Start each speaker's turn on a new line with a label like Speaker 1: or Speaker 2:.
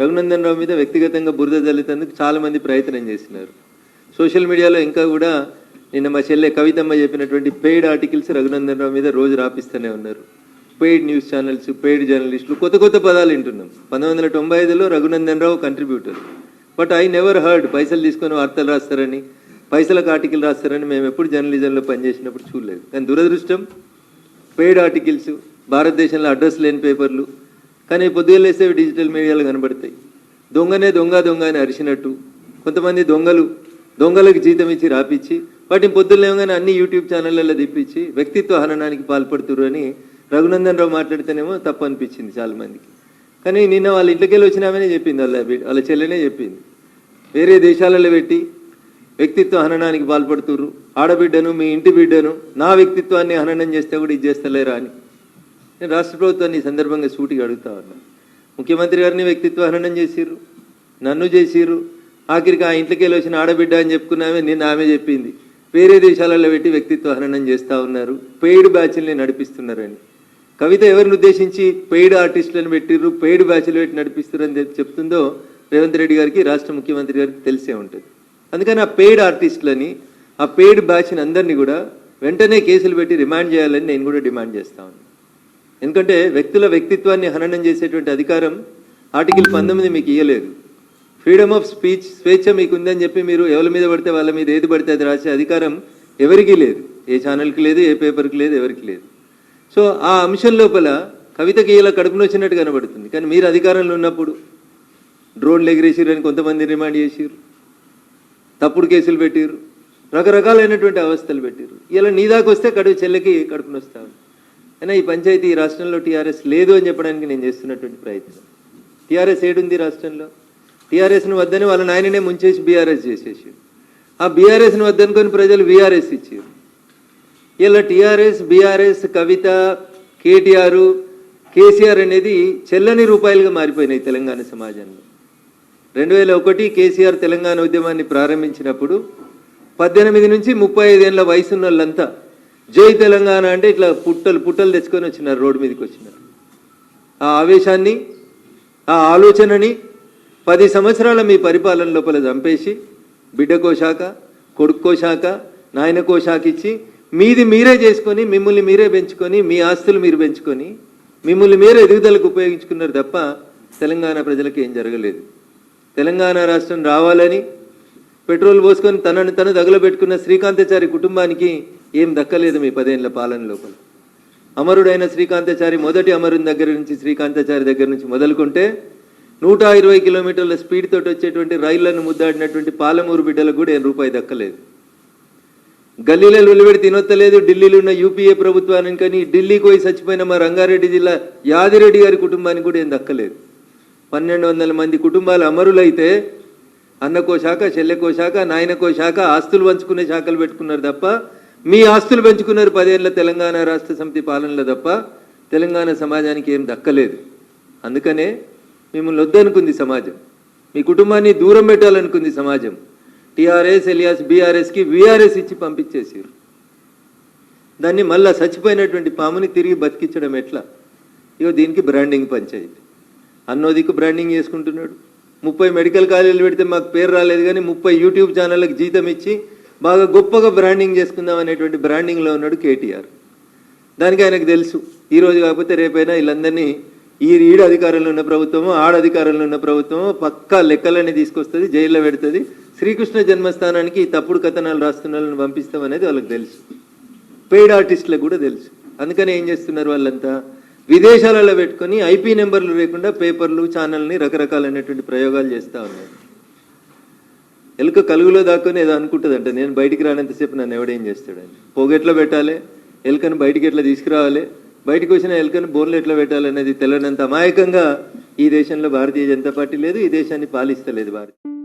Speaker 1: రఘునందన్ రావు మీద వ్యక్తిగతంగా బురద జల్లేందుకు చాలామంది ప్రయత్నం చేసినారు. సోషల్ మీడియాలో ఇంకా కూడా నిన్న మా చెల్లె కవితమ్మ చెప్పినటువంటి పెయిడ్ ఆర్టికల్స్ రఘునందన్ రావు మీద రోజు రాపిస్తూనే ఉన్నారు. పెయిడ్ న్యూస్ ఛానల్స్ పెయిడ్ జర్నలిస్టులు కొత్త కొత్త పదాలు వింటున్నాం. పంతొమ్మిది వందల తొంభై ఐదులో Raghunandan Rao contributor but I never heard పైసలు తీసుకొని వార్తలు రాస్తారని పైసలకు ఆర్టికల్ రాస్తారని మేము ఎప్పుడు జర్నలిజంలో పనిచేసినప్పుడు చూడలేదు. కానీ దురదృష్టం పెయిడ్ ఆర్టికల్స్ భారతదేశంలో అడ్రస్ లేని పేపర్లు కానీ పొద్దుగా లేస్తే డిజిటల్ మీడియాలో కనబడతాయి. దొంగనే దొంగ దొంగ అని అరిచినట్టు కొంతమంది దొంగలు దొంగలకు జీతం ఇచ్చి రాపిచ్చి వాటిని పొద్దున్న అన్ని యూట్యూబ్ ఛానళ్ళల్లో తిప్పించి వ్యక్తిత్వ హననానికి పాల్పడుతురు అని రఘునందన్ రావు మాట్లాడితేనేమో తప్పు అనిపించింది చాలా మందికి కానీ నిన్న వాళ్ళ ఇంట్లోకి వెళ్ళి వచ్చినామనే చెప్పింది వాళ్ళ వాళ్ళ చెల్లెనే చెప్పింది. వేరే దేశాలలో పెట్టి వ్యక్తిత్వ హననానికి పాల్పడుతుర్రు. ఆడబిడ్డను మీ ఇంటి బిడ్డను నా వ్యక్తిత్వాన్ని హననం చేస్తే కూడా ఇది చేస్తలేరా అని. నేను రాష్ట్ర ప్రభుత్వాన్ని ఈ సందర్భంగా సూటిగా అడుగుతా ఉన్నా. ముఖ్యమంత్రి గారిని వ్యక్తిత్వ హననం చేసిర్రు నన్ను చేసిర్రు ఆఖరికి ఆ ఇంట్లోకి వెళ్ళి వచ్చిన ఆడబిడ్డ అని చెప్పుకున్నామే నిన్న ఆమె చెప్పింది. వేరే దేశాలలో పెట్టి వ్యక్తిత్వ హననం చేస్తూ ఉన్నారు పెయిడ్ బ్యాచ్ల్ని నడిపిస్తున్నారని. కవిత ఎవరిని ఉద్దేశించి పెయిడ్ ఆర్టిస్టులను పెట్టిర్రు పెయిడ్ బ్యాచ్లు పెట్టి నడిపిస్తున్నారని చెప్తుందో రేవంత్ రెడ్డి గారికి రాష్ట్ర ముఖ్యమంత్రి గారికి తెలిసే ఉంటుంది. అందుకని ఆ పెయిడ్ ఆర్టిస్టులని ఆ పెయిడ్ బ్యాచ్ని అందరినీ కూడా వెంటనే కేసులు పెట్టి రిమాండ్ చేయాలని నేను కూడా డిమాండ్ చేస్తా ఉన్నాను ఎందుకంటే వ్యక్తుల వ్యక్తిత్వాన్ని హననం చేసేటువంటి అధికారం ఆర్టికల్ పంతొమ్మిది మీకు ఇవ్వలేదు ఫ్రీడమ్ ఆఫ్ స్పీచ్ స్వేచ్ఛ మీకు ఉందని చెప్పి మీరు ఎవరి మీద పడితే వాళ్ళ మీద ఏది పడితే అది రాసే అధికారం ఎవరికీ లేదు. ఏ ఛానల్కి లేదు ఏ పేపర్కి లేదు ఎవరికి లేదు. సో ఆ అంశం లోపల కవితకి ఇలా కడుపున వచ్చినట్టు కనబడుతుంది. కానీ మీరు అధికారంలో ఉన్నప్పుడు డ్రోన్లు ఎగిరేసిరని కొంతమంది రిమాండ్ చేసిర్రు. తప్పుడు కేసులు పెట్టిర్రు. రకరకాలైనటువంటి అవస్థలు పెట్టిర్రు. ఇలా నీ దాకా వస్తే కడుపు చెల్లెకి కడుపునొస్తారు అయినా ఈ పంచాయతీ ఈ రాష్ట్రంలో టీఆర్ఎస్ లేదు అని చెప్పడానికి నేను చేస్తున్నటువంటి ప్రయత్నం. టీఆర్ఎస్ ఏడుంది రాష్ట్రంలో? టీఆర్ఎస్ని వద్దని వాళ్ళ నాయననే ముంచేసి బీఆర్ఎస్ చేసేసి ఆ బీఆర్ఎస్ని వద్దనుకొని ప్రజలు బీఆర్ఎస్ ఇచ్చారు. ఇలా TRS BRS Kavitha KTR KCR అనేది చెల్లని రూపాయలుగా మారిపోయినాయి తెలంగాణ సమాజంలో. రెండు వేల ఒకటి కేసీఆర్ తెలంగాణ ఉద్యమాన్ని ప్రారంభించినప్పుడు పద్దెనిమిది నుంచి ముప్పై ఐదేళ్ళ వయసున్న వాళ్ళంతా జై తెలంగాణ అంటే ఇట్లా పుట్టలు పుట్టలు తెచ్చుకొని వచ్చినారు రోడ్డు మీదకి వచ్చినారు. ఆ ఆవేశాన్ని ఆ ఆలోచనని పది సంవత్సరాల మీ పరిపాలన లోపల చంపేసి బిడ్డకో శాఖ కొడుక్కో శాఖ నాయనకో శాఖ ఇచ్చి మీది మీరే చేసుకొని మిమ్మల్ని మీరే పెంచుకొని మీ ఆస్తులు మీరు పెంచుకొని మిమ్మల్ని మీరే ఎదుగుదలకు ఉపయోగించుకున్నారు తప్ప తెలంగాణ ప్రజలకు ఏం జరగలేదు. తెలంగాణ రాష్ట్రం రావాలని పెట్రోల్ పోసుకొని తనను తను తగలబెట్టుకున్న శ్రీకాంతాచారి కుటుంబానికి ఏం దక్కలేదు మీ పదేళ్ళ పాలన లోపల. అమరుడైన శ్రీకాంతాచారి మొదటి అమరుని దగ్గర నుంచి శ్రీకాంతాచారి దగ్గర నుంచి మొదలుకుంటే నూట ఇరవై కిలోమీటర్ల స్పీడ్ తోటి వచ్చేటువంటి రైళ్ళను ముద్దాడినటువంటి పాలమూరు బిడ్డలకు కూడా ఏం రూపాయి దక్కలేదు. గల్లీలో నిలబెడి తినొత్తలేదు. ఢిల్లీలో ఉన్న యూపీఏ ప్రభుత్వానికి కానీ ఢిల్లీకి పోయి చచ్చిపోయిన మా రంగారెడ్డి జిల్లా యాదిరెడ్డి గారి కుటుంబానికి కూడా ఏం దక్కలేదు. పన్నెండు వందల మంది కుటుంబాలు అమరులైతే అన్నకో శాఖ చెల్లెకో శాఖ నాయనకో శాఖ ఆస్తులు పంచుకునే శాఖలు పెట్టుకున్నారు తప్ప మీ ఆస్తులు పెంచుకున్నారు పదేళ్ళ తెలంగాణ రాష్ట్ర సమితి పాలనలో తప్ప తెలంగాణ సమాజానికి ఏం దక్కలేదు. అందుకనే మిమ్మల్ని వద్దనుకుంది సమాజం. మీ కుటుంబాన్ని దూరం పెట్టాలనుకుంది సమాజం. టీఆర్ఎస్ ఎలియాస్ బీఆర్ఎస్కి వీఆర్ఎస్ ఇచ్చి పంపించేసారు దాన్ని మళ్ళా చచ్చిపోయినటువంటి పాముని తిరిగి బతికించడం ఎట్లా? ఇగో దీనికి బ్రాండింగ్ పంచాయతీ. అన్నోదికు బ్రాండింగ్ చేసుకుంటున్నాడు. ముప్పై మెడికల్ కాలేజీలు పెడితే మాకు పేరు రాలేదు కానీ ముప్పై యూట్యూబ్ ఛానళ్ళకి జీతం ఇచ్చి బాగా గొప్పగా బ్రాండింగ్ చేసుకుందాం అనేటువంటి బ్రాండింగ్లో ఉన్నాడు కేటీఆర్. దానికి ఆయనకు తెలుసు. ఈరోజు కాకపోతే రేపైనా వీళ్ళందరినీ ఈ ఈడు అధికారంలో ఉన్న ప్రభుత్వము ఆడ అధికారంలో ఉన్న ప్రభుత్వము పక్కా లెక్కలన్నీ తీసుకొస్తుంది జైల్లో పెడుతుంది. శ్రీకృష్ణ జన్మస్థానానికి తప్పుడు కథనాలు రాస్తున్న వాళ్ళని పంపిస్తాం అనేది వాళ్ళకి తెలుసు. పెయిడ్ ఆర్టిస్టులకు కూడా తెలుసు. అందుకని ఏం చేస్తున్నారు వాళ్ళంతా? విదేశాలలో పెట్టుకొని ఐపీ నెంబర్లు లేకుండా పేపర్లు ఛానల్ని రకరకాలైనటువంటి ప్రయోగాలు చేస్తూ ఉన్నారు. ఎలుక కలుగులో దాక్కుని ఏదో అనుకుంటుందంట. నేను బయటికి రానంతసేపు నన్ను ఎవడేం చేస్తాడని పోగెట్లా పెట్టాలి ఎలుకను బయటికి ఎట్లా తీసుకురావాలి? బయటికి వచ్చిన ఎలుకను బోర్లు ఎట్లా పెట్టాలి అనేది తెలియనంత అమాయకంగా ఈ దేశంలో భారతీయ జనతా పార్టీ లేదు ఈ దేశాన్ని పాలిస్తలేదు భారతీయ